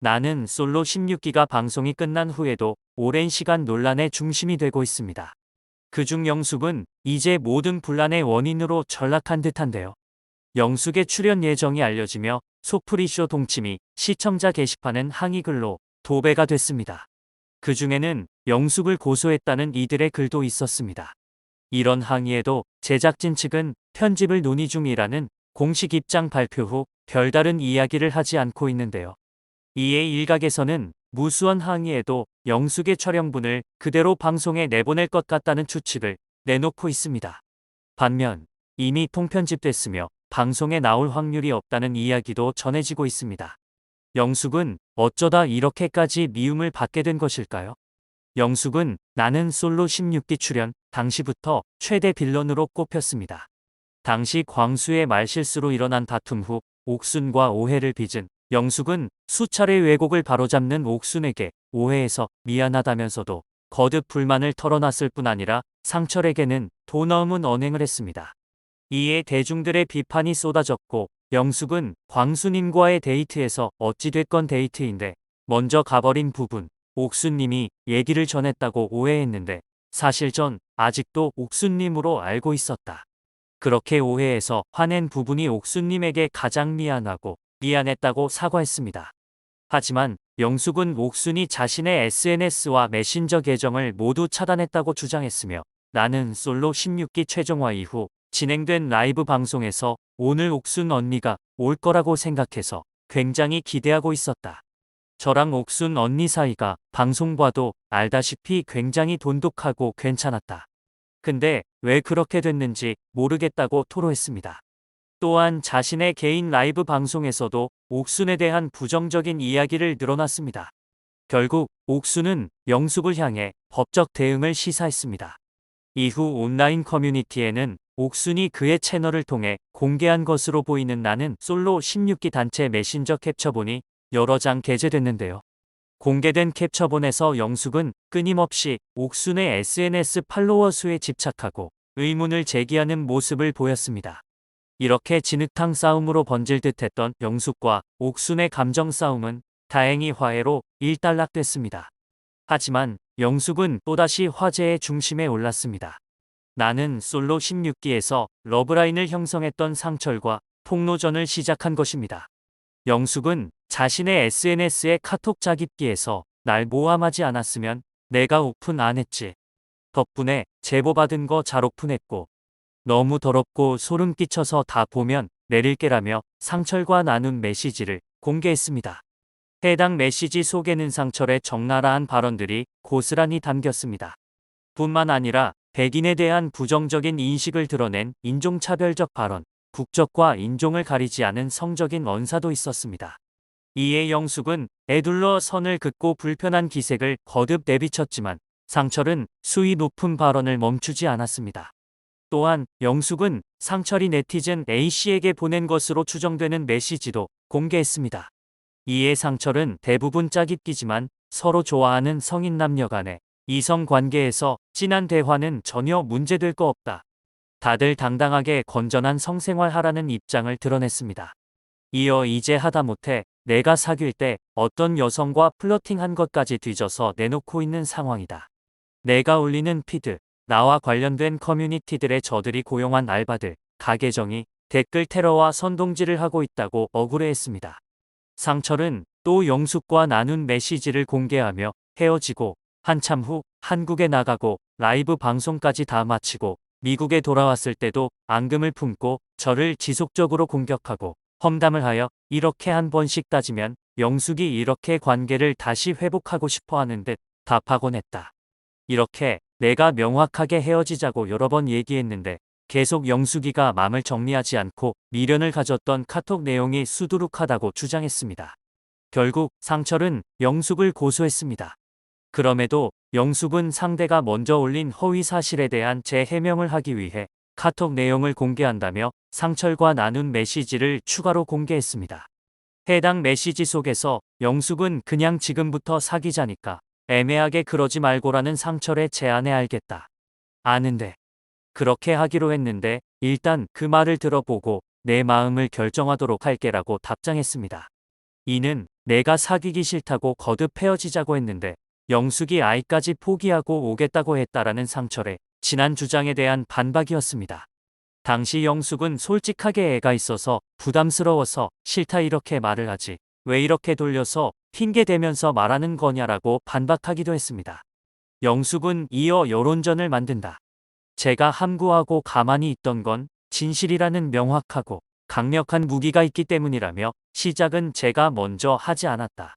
나는 솔로 16기가 방송이 끝난 후에도 오랜 시간 논란의 중심이 되고 있습니다. 그중 영숙은 이제 모든 분란의 원인으로 전락한 듯한데요. 영숙의 출연 예정이 알려지며 소프리쇼 동침이 시청자 게시판은 항의글로 도배가 됐습니다. 그 중에는 영숙을 고소했다는 이들의 글도 있었습니다. 이런 항의에도 제작진 측은 편집을 논의 중이라는 공식 입장 발표 후 별다른 이야기를 하지 않고 있는데요. 이에 일각에서는 무수한 항의에도 영숙의 촬영분을 그대로 방송에 내보낼 것 같다는 추측을 내놓고 있습니다. 반면 이미 통편집됐으며 방송에 나올 확률이 없다는 이야기도 전해지고 있습니다. 영숙은 어쩌다 이렇게까지 미움을 받게 된 것일까요? 영숙은 나는 솔로 16기 출연 당시부터 최대 빌런으로 꼽혔습니다. 당시 광수의 말실수로 일어난 다툼 후 옥순과 오해를 빚은 영숙은 수차례 왜곡을 바로잡는 옥순에게 오해해서 미안하다면서도 거듭 불만을 털어놨을 뿐 아니라 상철에게는 돈 없는 언행을 했습니다. 이에 대중들의 비판이 쏟아졌고 영숙은 광수님과의 데이트에서 어찌됐건 데이트인데 먼저 가버린 부분 옥수님이 얘기를 전했다고 오해했는데 사실 전 아직도 옥수님으로 알고 있었다. 그렇게 오해해서 화낸 부분이 옥수님에게 가장 미안하고 미안했다고 사과했습니다. 하지만 영숙은 옥순이 자신의 SNS와 메신저 계정을 모두 차단했다고 주장했으며 나는 솔로 16기 최종화 이후 진행된 라이브 방송에서 오늘 옥순 언니가 올 거라고 생각해서 굉장히 기대하고 있었다. 저랑 옥순 언니 사이가 방송 봐도 알다시피 굉장히 돈독하고 괜찮았다. 근데 왜 그렇게 됐는지 모르겠다고 토로했습니다. 또한 자신의 개인 라이브 방송에서도 옥순에 대한 부정적인 이야기를 늘어놨습니다. 결국 옥순은 영숙을 향해 법적 대응을 시사했습니다. 이후 온라인 커뮤니티에는 옥순이 그의 채널을 통해 공개한 것으로 보이는 나는 솔로 16기 단체 메신저 캡처본이 여러 장 게재됐는데요. 공개된 캡처본에서 영숙은 끊임없이 옥순의 SNS 팔로워 수에 집착하고 의문을 제기하는 모습을 보였습니다. 이렇게 진흙탕 싸움으로 번질 듯 했던 영숙과 옥순의 감정 싸움은 다행히 화해로 일단락됐습니다. 하지만 영숙은 또다시 화제의 중심에 올랐습니다. 나는 솔로 16기에서 러브라인을 형성했던 상철과 폭로전을 시작한 것입니다. 영숙은 자신의 SNS에 카톡 자깁기에서 날 모함하지 않았으면 내가 오픈 안 했지. 덕분에 제보받은 거 잘 오픈했고 너무 더럽고 소름 끼쳐서 다 보면 내릴게라며 상철과 나눈 메시지를 공개했습니다. 해당 메시지 속에는 상철의 적나라한 발언들이 고스란히 담겼습니다. 뿐만 아니라 백인에 대한 부정적인 인식을 드러낸 인종차별적 발언, 국적과 인종을 가리지 않은 성적인 언사도 있었습니다. 이에 영숙은 애둘러 선을 긋고 불편한 기색을 거듭 내비쳤지만 상철은 수위 높은 발언을 멈추지 않았습니다. 또한 영숙은 상철이 네티즌 A씨에게 보낸 것으로 추정되는 메시지도 공개했습니다. 이에 상철은 대부분 짜깁기지만 서로 좋아하는 성인 남녀 간의 이성 관계에서 진한 대화는 전혀 문제될 거 없다. 다들 당당하게 건전한 성생활 하라는 입장을 드러냈습니다. 이어 이제 하다못해 내가 사귈 때 어떤 여성과 플러팅 한 것까지 뒤져서 내놓고 있는 상황이다. 내가 올리는 피드, 나와 관련된 커뮤니티들의 저들이 고용한 알바들, 가계정이 댓글 테러와 선동질을 하고 있다고 억울해했습니다. 상철은 또 영숙과 나눈 메시지를 공개하며 헤어지고 한참 후 한국에 나가고 라이브 방송까지 다 마치고 미국에 돌아왔을 때도 앙금을 품고 저를 지속적으로 공격하고 험담을 하여 이렇게 한 번씩 따지면 영숙이 이렇게 관계를 다시 회복하고 싶어 하는 듯 답하곤 했다. 이렇게 내가 명확하게 헤어지자고 여러 번 얘기했는데 계속 영숙이가 마음을 정리하지 않고 미련을 가졌던 카톡 내용이 수두룩하다고 주장했습니다. 결국 상철은 영숙을 고소했습니다. 그럼에도 영숙은 상대가 먼저 올린 허위 사실에 대한 재해명을 하기 위해 카톡 내용을 공개한다며 상철과 나눈 메시지를 추가로 공개했습니다. 해당 메시지 속에서 영숙은 그냥 지금부터 사귀자니까 애매하게 그러지 말고라는 상철의 제안에 알겠다. 아는데. 그렇게 하기로 했는데 일단 그 말을 들어보고 내 마음을 결정하도록 할게라고 답장했습니다. 이는 내가 사귀기 싫다고 거듭 헤어지자고 했는데 영숙이 아이까지 포기하고 오겠다고 했다라는 상철의 지난 주장에 대한 반박이었습니다. 당시 영숙은 솔직하게 애가 있어서 부담스러워서 싫다 이렇게 말을 하지 왜 이렇게 돌려서 핑계 대면서 말하는 거냐라고 반박하기도 했습니다. 영숙은 이어 여론전을 만든다. 제가 함구하고 가만히 있던 건 진실이라는 명확하고 강력한 무기가 있기 때문이라며 시작은 제가 먼저 하지 않았다.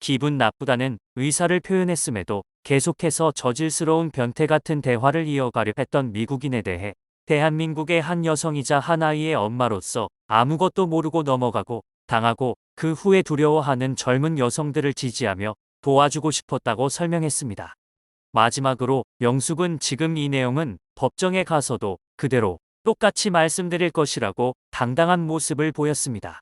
기분 나쁘다는 의사를 표현했음에도 계속해서 저질스러운 변태 같은 대화를 이어가려 했던 미국인에 대해 대한민국의 한 여성이자 한 아이의 엄마로서 아무것도 모르고 넘어가고 당하고 그 후에 두려워하는 젊은 여성들을 지지하며 도와주고 싶었다고 설명했습니다. 마지막으로 영숙은 지금 이 내용은 법정에 가서도 그대로 똑같이 말씀드릴 것이라고 당당한 모습을 보였습니다.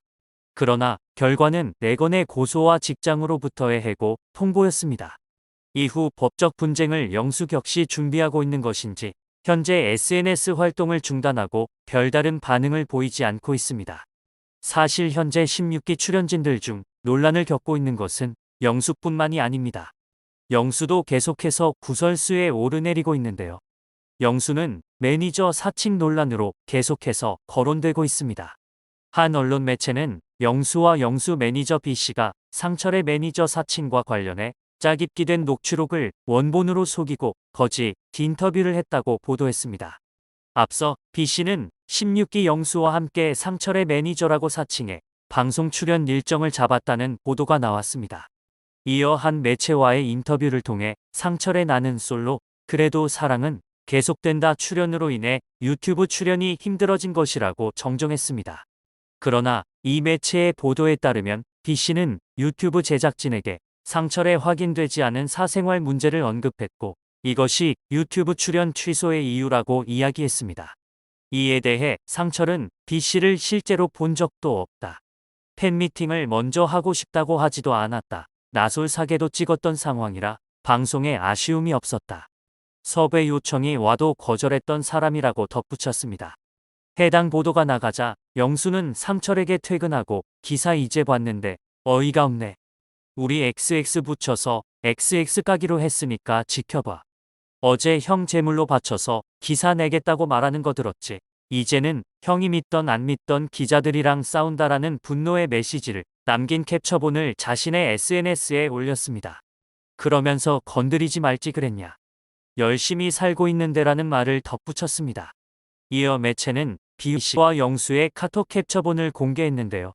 그러나 결과는 4건의 고소와 직장으로부터의 해고 통보였습니다. 이후 법적 분쟁을 영숙 역시 준비하고 있는 것인지 현재 SNS 활동을 중단하고 별다른 반응을 보이지 않고 있습니다. 사실 현재 16기 출연진들 중 논란을 겪고 있는 것은 영숙뿐만이 아닙니다. 영수도 계속해서 구설수에 오르내리고 있는데요. 영수는 매니저 사칭 논란으로 계속해서 거론되고 있습니다. 한 언론 매체는 영수와 영수 매니저 B씨가 상철의 매니저 사칭과 관련해 짜깁기 된 녹취록을 원본으로 속이고 거짓 인터뷰를 했다고 보도했습니다. 앞서 B씨는 16기 영수와 함께 상철의 매니저라고 사칭해 방송 출연 일정을 잡았다는 보도가 나왔습니다. 이어 한 매체와의 인터뷰를 통해 상철의 나는 솔로 그래도 사랑은 계속된다 출연으로 인해 유튜브 출연이 힘들어진 것이라고 정정했습니다. 그러나 이 매체의 보도에 따르면 B씨는 유튜브 제작진에게 상철의 확인되지 않은 사생활 문제를 언급했고 이것이 유튜브 출연 취소의 이유라고 이야기했습니다. 이에 대해 상철은 B씨를 실제로 본 적도 없다. 팬미팅을 먼저 하고 싶다고 하지도 않았다. 나솔 사계도 찍었던 상황이라 방송에 아쉬움이 없었다. 섭외 요청이 와도 거절했던 사람이라고 덧붙였습니다. 해당 보도가 나가자 영수는 상철에게 퇴근하고 기사 이제 봤는데 어이가 없네. 우리 XX 붙여서 XX 까기로 했으니까 지켜봐. 어제 형 제물로 바쳐서 기사 내겠다고 말하는 거 들었지. 이제는 형이 믿던 안 믿던 기자들이랑 싸운다라는 분노의 메시지를 남긴 캡처본을 자신의 SNS에 올렸습니다. 그러면서 건드리지 말지 그랬냐. 열심히 살고 있는데라는 말을 덧붙였습니다. 이어 매체는 비씨와 영수의 카톡 캡처본을 공개했는데요.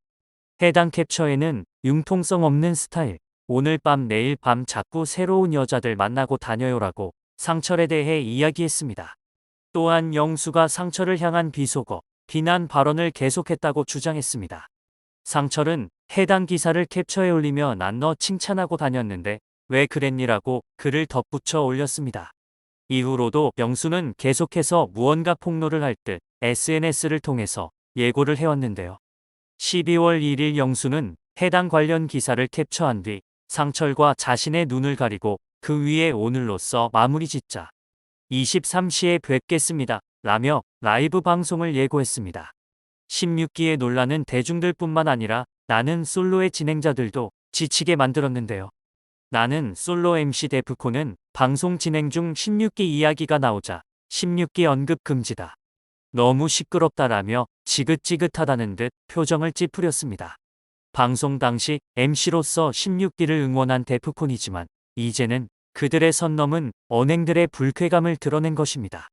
해당 캡처에는 융통성 없는 스타일, 오늘 밤 내일 밤 자꾸 새로운 여자들 만나고 다녀요라고 상철에 대해 이야기했습니다. 또한 영수가 상철을 향한 비속어, 비난 발언을 계속했다고 주장했습니다. 상철은 해당 기사를 캡처해 올리며 난너 칭찬하고 다녔는데 왜 그랬니라고 글을 덧붙여 올렸습니다. 이후로도 영수는 계속해서 무언가 폭로를 할 듯 SNS를 통해서 예고를 해왔는데요. 12월 1일 영수는 해당 관련 기사를 캡처한 뒤 상철과 자신의 눈을 가리고 그 위에 오늘로써 마무리 짓자 23시에 뵙겠습니다. 라며 라이브 방송을 예고했습니다. 16기의 논란은 대중들 뿐만 아니라 나는 솔로의 진행자들도 지치게 만들었는데요. 나는 솔로 MC 데프콘은 방송 진행 중 16기 이야기가 나오자 16기 언급 금지다. 너무 시끄럽다라며 지긋지긋하다는 듯 표정을 찌푸렸습니다. 방송 당시 MC로서 16기를 응원한 데프콘이지만 이제는 그들의 선 넘은 언행들의 불쾌감을 드러낸 것입니다.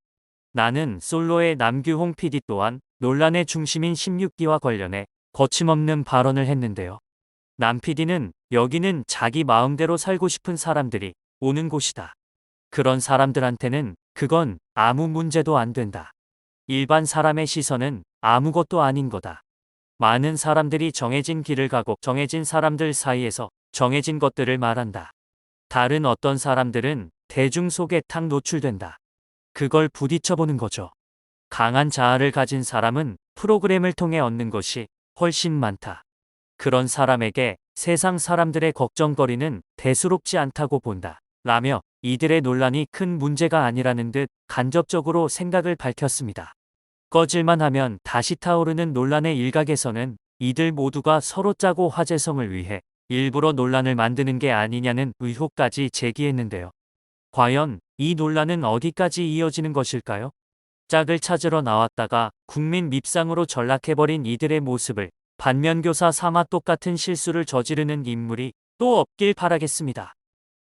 나는 솔로의 남규홍 PD 또한 논란의 중심인 16기와 관련해 거침없는 발언을 했는데요. 남 PD는 여기는 자기 마음대로 살고 싶은 사람들이 오는 곳이다. 그런 사람들한테는 그건 아무 문제도 안 된다. 일반 사람의 시선은 아무것도 아닌 거다. 많은 사람들이 정해진 길을 가고 정해진 사람들 사이에서 정해진 것들을 말한다. 다른 어떤 사람들은 대중 속에 탁 노출된다. 그걸 부딪혀보는 거죠. 강한 자아를 가진 사람은 프로그램을 통해 얻는 것이 훨씬 많다. 그런 사람에게 세상 사람들의 걱정거리는 대수롭지 않다고 본다. 라며 이들의 논란이 큰 문제가 아니라는 듯 간접적으로 생각을 밝혔습니다. 꺼질만 하면 다시 타오르는 논란의 일각에서는 이들 모두가 서로 짜고 화제성을 위해 일부러 논란을 만드는 게 아니냐는 의혹까지 제기했는데요. 과연 이 논란은 어디까지 이어지는 것일까요? 짝을 찾으러 나왔다가 국민 밉상으로 전락해버린 이들의 모습을 반면교사 삼아 똑같은 실수를 저지르는 인물이 또 없길 바라겠습니다.